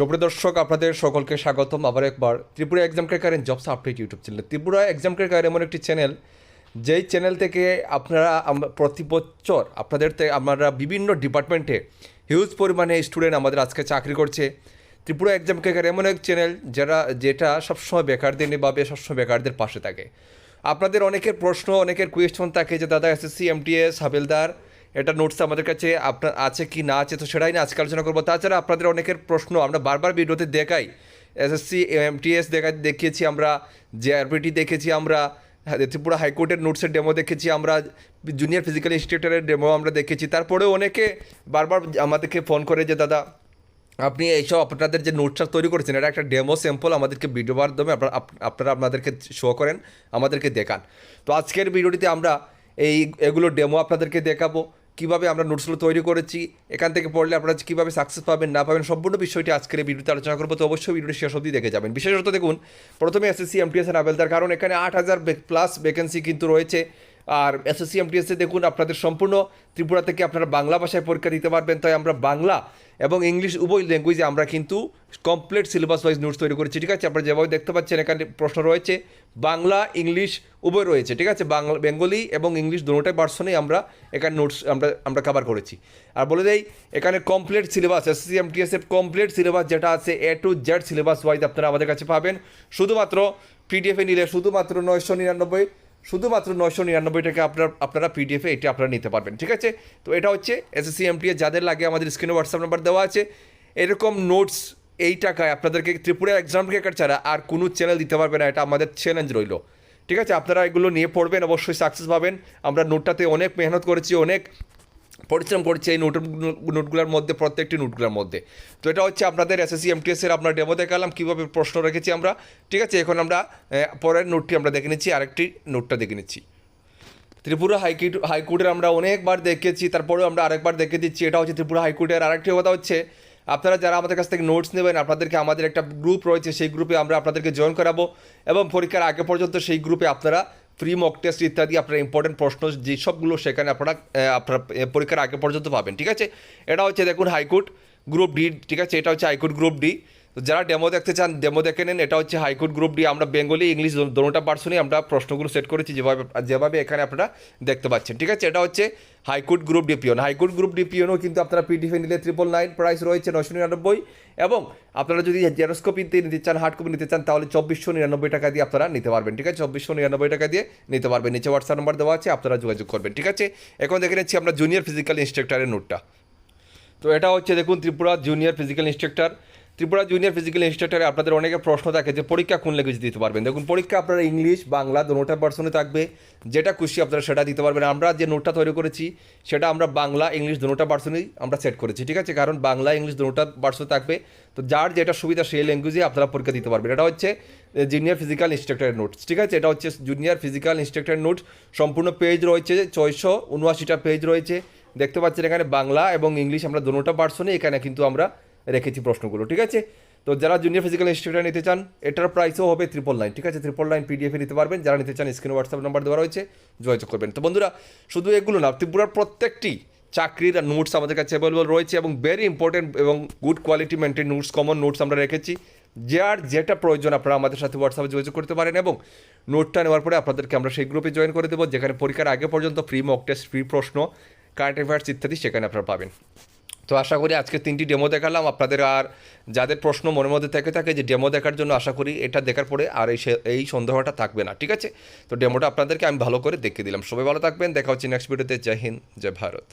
সুপ্রিয় দর্শক, আপনাদের সকলকে স্বাগতম আবার একবার। Tripura exam cracker and jobs update YouTube channel Tripura exam cracker এমন একটি চ্যানেল যেই চ্যানেল থেকে আপনারা প্রতি বছর আপনাদের আমরা বিভিন্ন ডিপার্টমেন্টে হিউজ পরিমাণে স্টুডেন্ট আমাদের আজকে চাকরি করছে। ত্রিপুরা এক্সাম ক্রেকার এমন এক চ্যানেল যারা যেটা সবসময় বেকারদের নিয়ে সবসময় বেকারদের পাশে থাকে। আপনাদের অনেকের প্রশ্ন, অনেকের কোয়েশ্চন থাকে যে, দাদা এসএসসি এমটিএস হাবেলদার এটা নোটস আমাদের কাছে আপনার আছে কি না আছে তো সেটাই না আজকে আলোচনা করব। তাছাড়া আপনাদের অনেকের প্রশ্ন আমরা বারবার ভিডিওতে দেখাই। এসএসসি এমটিএস দেখা, দেখিয়েছি আমরা জেআরপিটি দেখেছি আমরা, ত্রিপুরা হাইকোর্টের নোটসের ডেমো দেখেছি আমরা জুনিয়র ফিজিক্যাল ইনস্টিটিউটের ডেমো আমরা দেখেছি। তারপরেও অনেকে বারবার আমাদেরকে ফোন করে যে, দাদা, আপনি এইসব আপনাদের যে নোটসটা তৈরি করেছেন, এটা একটা ডেমো স্যাম্পল আমাদেরকে ভিডিও মাধ্যমে আপনারা আপনাদেরকে শো করেন, আমাদেরকে দেখান। তো আজকের ভিডিওটিতে আমরা এই, এগুলো ডেমো আপনাদেরকে দেখাবো। কীভাবে আমরা নোটসগুলো তৈরি করেছি, এখান থেকে পড়লে আপনারা কীভাবে সাকসেস পাবেন, না পাবেন, সম্পূর্ণ বিষয়টি আজকের এই ভিডিওতে আলোচনা করব। তো অবশ্যই ভিডিওটি শেষ অবধি দেখে যাবেন। বিশেষত দেখুন, প্রথমে এসএসসি এমটিএস এর আবেলদার কারণ, এখানে আট হাজার প্লাস ভ্যাকেন্সি কিন্তু রয়েছে। আর এসএসসি এমটিএসে দেখুন, আপনাদের সম্পূর্ণ ত্রিপুরা থেকে আপনারা বাংলা ভাষায় পরীক্ষা দিতে পারবেন। তাই আমরা বাংলা এবং ইংলিশ উভয় ল্যাঙ্গুয়েজে আমরা কিন্তু কমপ্লিট সিলেবাস ওয়াইজ নোটস তৈরি করেছি, ঠিক আছে? আপনারা যেভাবে দেখতে পাচ্ছেন, এখানে প্রশ্ন রয়েছে। বাংলা, ইংলিশ উভয় রয়েছে, ঠিক আছে? বাংলা, বেঙ্গলি এবং ইংলিশ দুটোটাই ভার্সনেই আমরা এখানে নোটস আমরা আমরা কভার করেছি। আর বলে দেই, এখানে কমপ্লিট সিলেবাস এসএসসি এমটিএস এর কমপ্লিট সিলেবাস যেটা আছে A to Z syllabus wise আপনারা আমাদের কাছে পাবেন। শুধুমাত্র পিডিএফে নিলে, শুধুমাত্র নয়শো নিরানব্বই শুধুমাত্র নয়শো নিরানব্বই টাকা আপনার, আপনারা পিডিএফে এটি আপনারা নিতে পারবেন, ঠিক আছে? তো এটা হচ্ছে এসএসসি এমটিএ যাদের লাগে আমাদের স্ক্রিনে হোয়াটসঅ্যাপ নাম্বার দেওয়া আছে। এরকম নোটস এই টাকায় আপনাদেরকে ত্রিপুরা এক্সাম ক্রেকার ছাড়া আর কোনো চ্যানেল দিতে পারবে না, এটা আমাদের চ্যালেঞ্জ রইল, ঠিক আছে? আপনারা এগুলো নিয়ে পড়বেন, অবশ্যই সাকসেস পাবেন আমরা নোটটাতে অনেক মেহনত করেছি, অনেক পরিশ্রম করছে এই নোট নোটগুলোর মধ্যে, প্রত্যেকটি নোটগুলোর মধ্যে। তো এটা হচ্ছে আপনাদের এসএসসি এমটিএস এর আপনার ডেমো দেখালাম, কীভাবে প্রশ্ন রেখেছি আমরা। ঠিক আছে, এখন আমরা পরের নোটটি আমরা দেখে নিচ্ছি, আরেকটি নোটটা দেখে নিচ্ছি। ত্রিপুরা হাইকোর্ট, হাইকোর্টের আমরা অনেকবার দেখেছি, তারপরেও আমরা আরেকবার দেখে দিচ্ছি, এটা হচ্ছে ত্রিপুরা হাইকোর্টের আরেকটি কথা হচ্ছে, আপনারা যারা আমাদের কাছ থেকে নোটস নেবেন, আপনাদেরকে আমাদের একটা গ্রুপ রয়েছে, সেই গ্রুপে আমরা আপনাদেরকে জয়েন করাবো, এবং পরীক্ষার আগে পর্যন্ত সেই গ্রুপে আপনারা ফ্রি মক টেস্ট ইত্যাদি আপনার ইম্পর্টেন্ট প্রশ্ন যেসবগুলো সেখানে আপনারা আপনার পরীক্ষার আগে পর্যন্ত পাবেন, ঠিক আছে? এটা হচ্ছে দেখুন হাইকোর্ট গ্রুপ ডি ঠিক আছে? এটা হচ্ছে হাইকোর্ট গ্রুপ ডি তো যারা ডেমো দেখতে চান ডেমো দেখে নেন। এটা হচ্ছে হাইকোর্ট গ্রুপ ডি আমরা বেঙ্গলি, ইংলিশ দোনোটা পার্সনই আমরা প্রশ্নগুলো সেট করেছি যেভাবে যেভাবে এখানে আপনারা দেখতে পাচ্ছেন। ঠিক আছে? এটা হচ্ছে high court group D peon high court group ডিপিওনও কিন্তু আপনারা পিডিএফে নিলে ট্রিপল নাইন প্রাইস রয়েছে নশো নিরানব্বই। এবং আপনারা যদি জেরোস্কোপিতে নিতে চান হার্ড কপি নিতে চান, তাহলে চব্বিশশো নিরানব্বই টাকা দিয়ে আপনারা নিতে পারবেন। ঠিক আছে? চব্বিশশো নিরানব্বই টাকা দিয়ে নিতে পারবেন। নিচে হোয়াটসঅ্যাপ নাম্বার দেওয়া আছে, আপনারা যোগাযোগ করবেন। ঠিক আছে? এখন দেখে নিচ্ছি আমরা জুনিয়র ফিজিক্যাল ইনস্ট্রাক্টরের নোটটা। তো এটা হচ্ছে, দেখুন, Tripura junior physical instructor Tripura junior physical ইনস্ট্রাক্টরে আপনাদের অনেকের প্রশ্ন থাকে যে পরীক্ষা কোন ল্যাঙ্গুয়েজ দিতে পারবেন। দেখুন, পরীক্ষা আপনারা ইংলিশ বাংলা দুটোটা ভার্সনে থাকবে। যেটা খুশি আপনারা সেটা দিতে পারবেন। আমরা যে নোটটা তৈরি করেছি, সেটা আমরা বাংলা ইংলিশ দুটোটা ভার্সনেই আমরা সেট করেছি, ঠিক আছে? কারণ বাংলা ইংলিশ দুটোটা ভার্সনে থাকবে। তো যার যেটা সুবিধা সেই ল্যাঙ্গুয়েজে আপনারা পরীক্ষা দিতে পারবেন। এটা হচ্ছে জুনিয়র ফিজিক্যাল ইনস্ট্রাক্টরের নোটস ঠিক আছে? এটা হচ্ছে জুনিয়র ফিজিক্যাল ইনস্ট্রাক্টরের নোট সম্পূর্ণ পেজ রয়েছে, ছয়শো উনআশিটা পেজ রয়েছে। দেখতে পাচ্ছেন এখানে বাংলা এবং ইংলিশ আমরা দুটোটা ভার্সনে এখানে কিন্তু আমরা রেখেছি প্রশ্নগুলো, ঠিক আছে? তো যারা জুনিয়র ফিজিক্যাল ইনস্টিটিউটে নিতে চান, এটার প্রাইসও হবে ত্রিপল নাইন ঠিক আছে? ত্রিপল নাইন পিডিএফে নিতে পারবেন। যারা নিতে চান স্ক্রিনে হোয়াটসঅ্যাপ নাম্বার দেওয়া রয়েছে, যোগাযোগ করবেন। তো বন্ধুরা, শুধু এগুলো না, ত্রিপুরার প্রত্যেকটি চাকরির নোটস আমাদের কাছে অ্যাভেলেবল রয়েছে এবং ভেরি ইম্পর্টেন্ট এবং good quality maintain notes common notes আমরা রেখেছি। যার যেটা প্রয়োজন আপনারা আমাদের সাথে হোয়াটসঅ্যাপে যোগাযোগ করতে পারেন এবং নোটটা নেওয়ার পরে আপনাদেরকে আমরা সেই গ্রুপে জয়েন করে দেবো, যেখানে পরীক্ষার আগে পর্যন্ত ফ্রি মক টেস্ট ফ্রি প্রশ্ন কারেন্ট অ্যাফেয়ার্স ইত্যাদি সেখানে আপনারা পাবেন। তো আশা করি আজকে তিনটি ডেমো দেখালাম। আপনাদের আর যাদের প্রশ্ন মনের মধ্যে থেকে থাকে যে ডেমো দেখার জন্য আশা করি এটা দেখার পরে আর এই এই সন্দেহটা থাকবে না, ঠিক আছে? তো ডেমোটা আপনাদেরকে আমি ভালো করে দেখে দিলাম। সবাই ভালো থাকবেন। দেখা হচ্ছে নেক্সট ভিডিওতে জয় হিন্দ, জয় ভারত।